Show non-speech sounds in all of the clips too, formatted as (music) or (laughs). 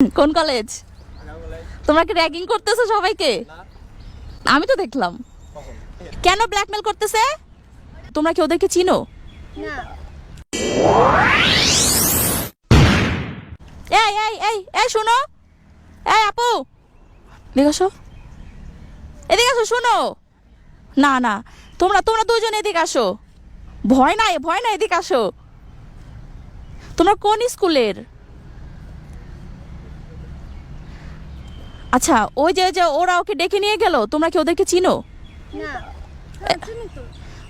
কোন কলেজ তোমরা কি র্যাগিং করতেছো সবাইকে? আমি তো দেখলাম। কেন ব্ল্যাকমেল করতেছে? তোমরা কি ওদেরকে চিনো? এই এই এই এই, শোনো। এই, আপু। এদিকে আসো। এদিকে আসো, শোনো। না না, তোমরা তোমরা দুজন এদিকে আসো। ভয় নাই ভয় নাই, এদিকে আসো। তোমরা কোন স্কুলের? আচ্ছা ওই যে যে ওরা ওকে ডেকে নিয়ে গেল তোমরা কি ওদেরকে চিনো? না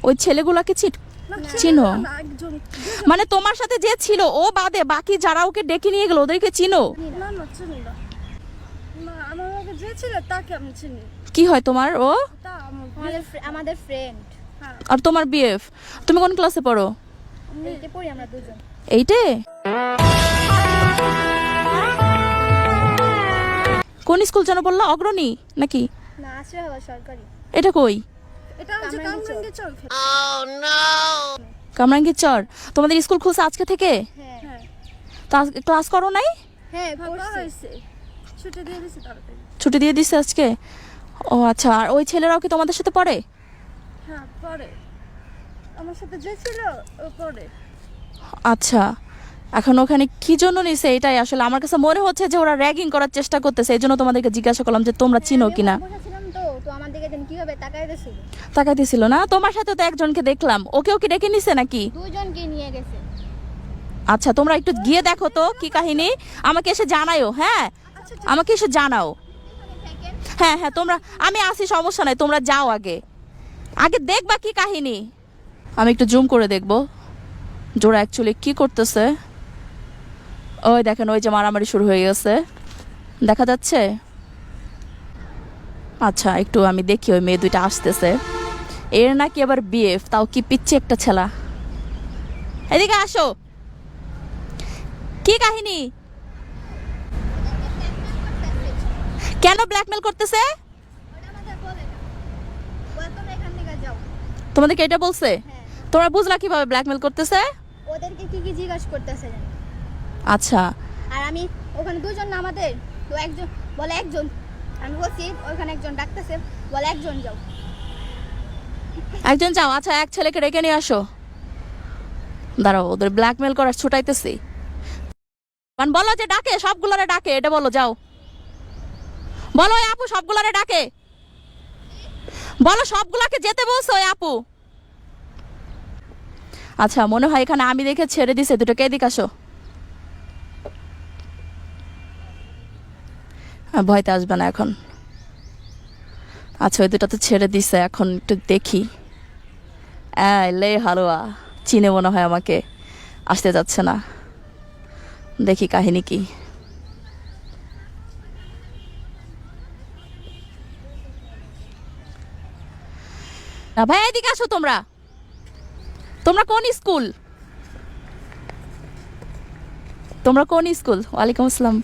ওই ছেলেগুলাকে চিন না, চিনো? মানে তোমার সাথে যে ছিল ও বাদে বাকি যারা ওকে ডেকে নিয়ে গেল ওদেরকে চিনো? কি হয় তোমার ও? আমাদের আমাদের ফ্রেন্ড হ্যাঁ। আর তোমার বিএফ তুমি কোন ক্লাসে পড়ো? এইতে পড়ি আমরা দুজন। এইটে? কোন স্কুল যেন বললা অগ্রণী নাকি? না আশ্রয় হওয়া সরকারি। এটা কই? এটা হচ্ছে কামরাঙ্গীর কামরাঙ্গি কামরাঙ্গীর চর। তোমাদের স্কুল খুলছে আজকে থেকে? হ্যাঁ। হ্যাঁ। ক্লাস করো নাই? হ্যাঁ ভালো হয়েছে ছুটি দিয়ে দিছি তাড়াতাড়ি। ছুটি দিয়ে দিছে আজকে? ও আচ্ছা। আর ওই ছেলেরাও কি তোমাদের সাথে পড়ে? হ্যাঁ পরে আমার সাথে যে ছিল ও পরে আচ্ছা। এখন ওখানে কি জন্য নিছে এটাই আসলে আমার কাছে মনে হচ্ছে যে ওরা র্যাগিং করার চেষ্টা করতেছে এই জন্য তোমাদেরকে জিজ্ঞাসা করলাম যে তোমরা চিনো কিনা। তাকাই দিছিল। না? তোমার সাথে তো একজনকে দেখলাম। ওকেও কি ডেকে নিছে নাকি? দুজনকে নিয়ে গেছে। আচ্ছা তোমরা একটু গিয়ে দেখো তো কি কাহিনী। আমাকে এসে জানাও হ্যাঁ? আমাকে এসে জানাও। হ্যাঁ হ্যাঁ তোমরা আমি আসি সমস্যা নাই তোমরা যাও আগে। আগে দেখবা কি কাহিনী। আমি একটু জুম করে দেখব। জোড়া অ্যাকচুয়ালি কি করতেছে? ওই দেখেন ওই যে মারামারি শুরু হয়ে গেছে। দেখা যাচ্ছে? আচ্ছা একটু আমি দেখি ওই মেয়ে দুইটা আসতেছে। এর নাকি আবার বিএফ তাও কি পিচ্ছে একটা ছেলা। এদিকে আসো। কি কাহিনী? কেন ব্ল্যাকমেল করতেছে? তোমাদেরকে এটা বলছে? হ্যাঁ। তোমরা বুঝলা কীভাবে ব্ল্যাকমেল করতেছে? ওদেরকে কি কি জিজ্ঞাসা করতেছে আচ্ছা। আর আমি ওখানে দুজন না আমাদের তো একজন বলে একজন। আমি বলছি ওখানে একজন ডাকতেছে বলে একজন যাও। একজন যাও আচ্ছা এক ছেলেকে রেখে নিয়ে আসো। দাঁড়াও ওদের ব্ল্যাকমেল করার ছুটাইতেছি। কারণ বলো যে ডাকে সবগুলোরে ডাকে এটা বলো যাও। বলো ওই আপু সবগুলোরে ডাকে। বলো সবগুলাকে যেতে বলছো ওই আপু। আচ্ছা মনে হয় এখানে আমি দেখে ছেড়ে দিছে দুটোকে এদিকে আসো। ভয়তে আসবে না এখন। আচ্ছা ওই দুটা তো ছেড়ে দিছে, এখন একটু দেখি। লে হালুয়া, চিনে মনে হয় আমাকে। আসতে যাচ্ছে না। দেখি কাহিনী কি। না ভাই, এদিকে আসো তোমরা। তোমরা কোন স্কুল? তোমরা কোন স্কুল? ওয়ালাইকুম আসসালাম।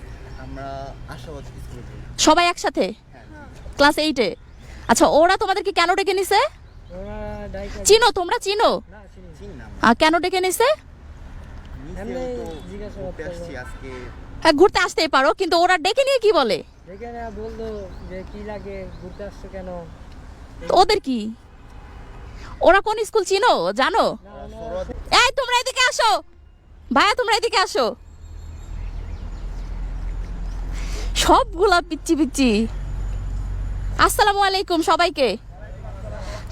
আমরা আশাবাদ স্কুলে পড়ি সবাই একসাথে? ক্লাস এইটে আচ্ছা ওরা তোমাদেরকে কেন ডেকে নিছে? চিনো তোমরা চিনো? আর কেন ডেকে নিছে? ঘুরতে হ্যাঁ ঘুরতে আসতেই পারো কিন্তু ওরা ডেকে নিয়ে কি বলে? এখানে বলল যে কি লাগে ঘুরতে আসছো কেন? তো ওদের কি? ওরা কোন স্কুল চিনো জানো? এই তোমরা এদিকে আসো। ভাইয়া তোমরা এদিকে আসো। সবগুলা পিচ্ছি পিচ্ছি আসসালামু আলাইকুম সবাইকে।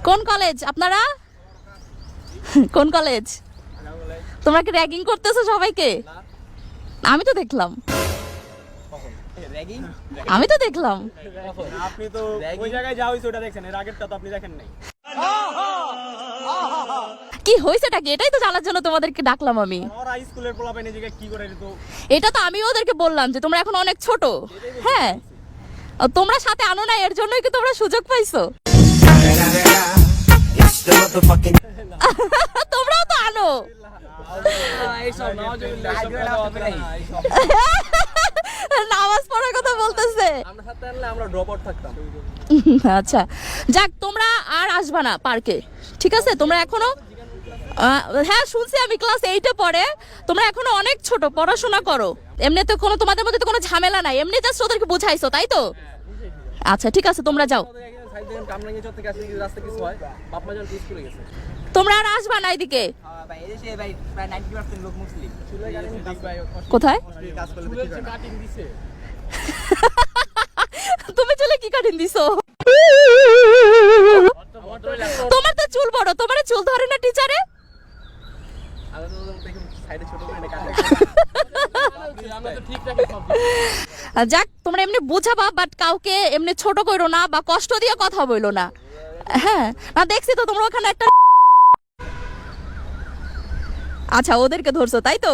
কোন কলেজ আপনারা? কোন কলেজ? তোমরা কি র্যাগিং করতেছো সবাইকে? আমি তো দেখলাম। আমি তো দেখলাম। আপনি তো ওই জায়গায় যা ওটা দেখছেন, এর আগেরটা তো আপনি দেখেন নাই। কি হয়েছেটা কি? এটাই তো জানার জন্য তোমাদেরকে ডাকলাম আমি। স্কুলের কি করে এটা তো আমি ওদেরকে বললাম যে তোমরা এখন অনেক ছোট। হ্যাঁ। তোমরা সাথে আনো না এর জন্যই কি তোমরা সুযোগ পাইছো? (laughs) তোমরাও তো আনো। (laughs) নামাজ পড়ার কথা বলতেছে। আচ্ছা। যাক তোমরা আর আসবা না পার্কে। ঠিক আছে? তোমরা এখনও হ্যাঁ শুনছি আমি ক্লাস এইটে পড়ে। তোমরা এখনও অনেক ছোট পড়াশোনা করো। এমনি তো কোনো তোমাদের মধ্যে তো কোনো ঝামেলা নাই। এমনি জাস্ট ওদেরকে বুঝাইছো তাই তো? আচ্ছা ঠিক আছে তোমরা যাও। হয়। তোমরা আর আসবা না এদিকে। ভাই এদেশে ভাই প্রায় নাইনটি (laughs) পার্সেন্ট লোক মুসলিম চুলে গাড়ি দিক ভাই কোথায় কাজ করলে তো চুলের ঠিক যে হয় না। কাটিং দিছে তুমি চুলে কি কাটিং দিছো আমার তো ল্যাপটপ তোমার তো চুল বড় তোমার চুল ধরে না টিচারে আমি তো দেখি সাইডে ছোট করে কাটিং আমরা তো ঠিক রাখি সব যাক, তোমরা এমনি বোঝাবা বাট কাউকে এমনি ছোট করো না বা কষ্ট দিয়ে কথা বলো না। হ্যাঁ না, দেখছি তো তোমরা ওখানে একটা আচ্ছা ওদেরকে ধরছো, তাই তো?